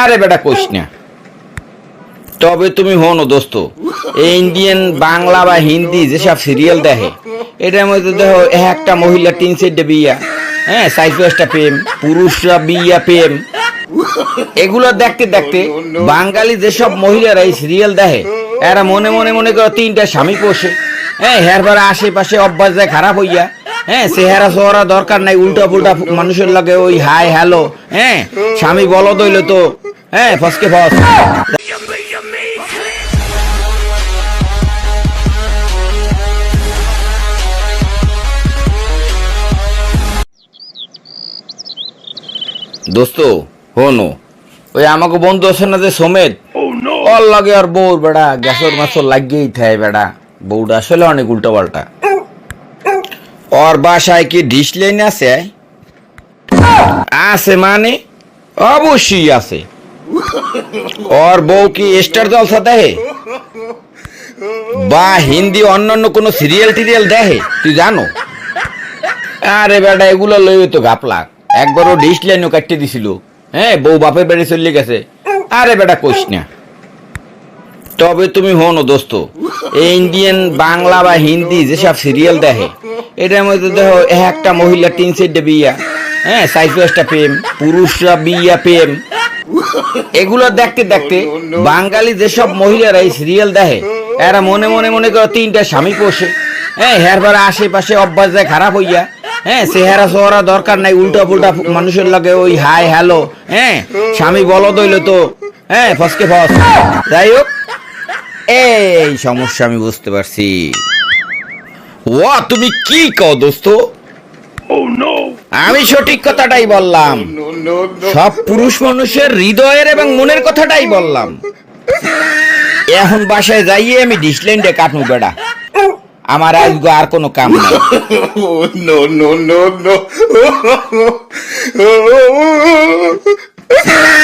আরে বেটা কইস না। তবে তুমি হনো দোস্ত, এই ইন্ডিয়ান বাংলা বা হিন্দি যেসব সিরিয়াল দেখে, এটার মধ্যে দেখো একটা মহিলা তিন চারটে বিয়া হ্যাঁ সাইজ পাঁচটা প্রেম, পুরুষরা বিয়া প্রেম। এগুলো দেখতে দেখতে বাঙালি যেসব মহিলারা এই সিরিয়াল দেখে, এরা মনে মনে মনে করে তিনটা স্বামী পোষে। হ্যাঁ হেরবার আশেপাশে অভ্যাস যায় খারাপ হইয়া হ্যাঁ চেহারা সোহারা দরকার নাই উল্টা পুল্টা মানুষের লাগে ওই হাই হ্যালো হ্যাঁ স্বামী বলো হইল তো হ্যাঁ ফসকে ফস দোস্ত হনো ওই আমাকে বন্ধু আছে না যে সমেত? ওর লাগে আর বউর বেড়া, গ্যাসের মাছ লাগিয়েই থাকে বেড়া। বউটা আসলে অনেক উল্টো পাল্টা ওর বাসায় কি ডিশ লাইন আছে? আছে মানে? অবশ্যই আছে। ওর বউ কি স্টার জলসা দেখে বা হিন্দি অন্যান্য কোনো সিরিয়াল টিরিয়াল দেখে তুই জানো আরে বেটা এগুলো লইবে তো গাপলাক একবারও ডিশ লাইনও কাটতে দিছিল হ্যাঁ বউ বাপের বাড়ি চলে গেছে আরে বেটা কইস না তবে তুমি হনো দোস্ত ইন্ডিয়ান বাংলা বা হিন্দি যেসব সিরিয়াল দেখে এটার মধ্যে দেখো এক একটা মহিলা তিন চারটে বিয়া হ্যাঁ পাঁচটা প্রেম পুরুষরা বিয়া প্রেম এগুলো দেখতে দেখতে বাঙালি যেসব মহিলারা এই সিরিয়াল দেখে এরা মনে মনে মনে করে তিনটা স্বামী পোষে। হ্যাঁ হেরবার আশেপাশে অভ্যাস যায় খারাপ হইয়া হ্যাঁ চেহারা সোহারা দরকার নাই উল্টা পুল্টা মানুষের লাগে ওই হাই হ্যালো হ্যাঁ স্বামী বলো হইল তো হ্যাঁ ফসকে ফস। যাই হোক এই সমস্যা আমি বুঝতে পারছি। ওয়া তুমি কি কও দোস্ত? আমি সঠিক কথাটাই বললাম। সব পুরুষ মানুষের হৃদয়ের এবং মনের কথাটাই বললাম। এখন বাসায় যাইয়ে আমি ডিসলেন্ডে কাটবো বেড়া। আমার আজগো আর কোনো কাম নাই। Oh.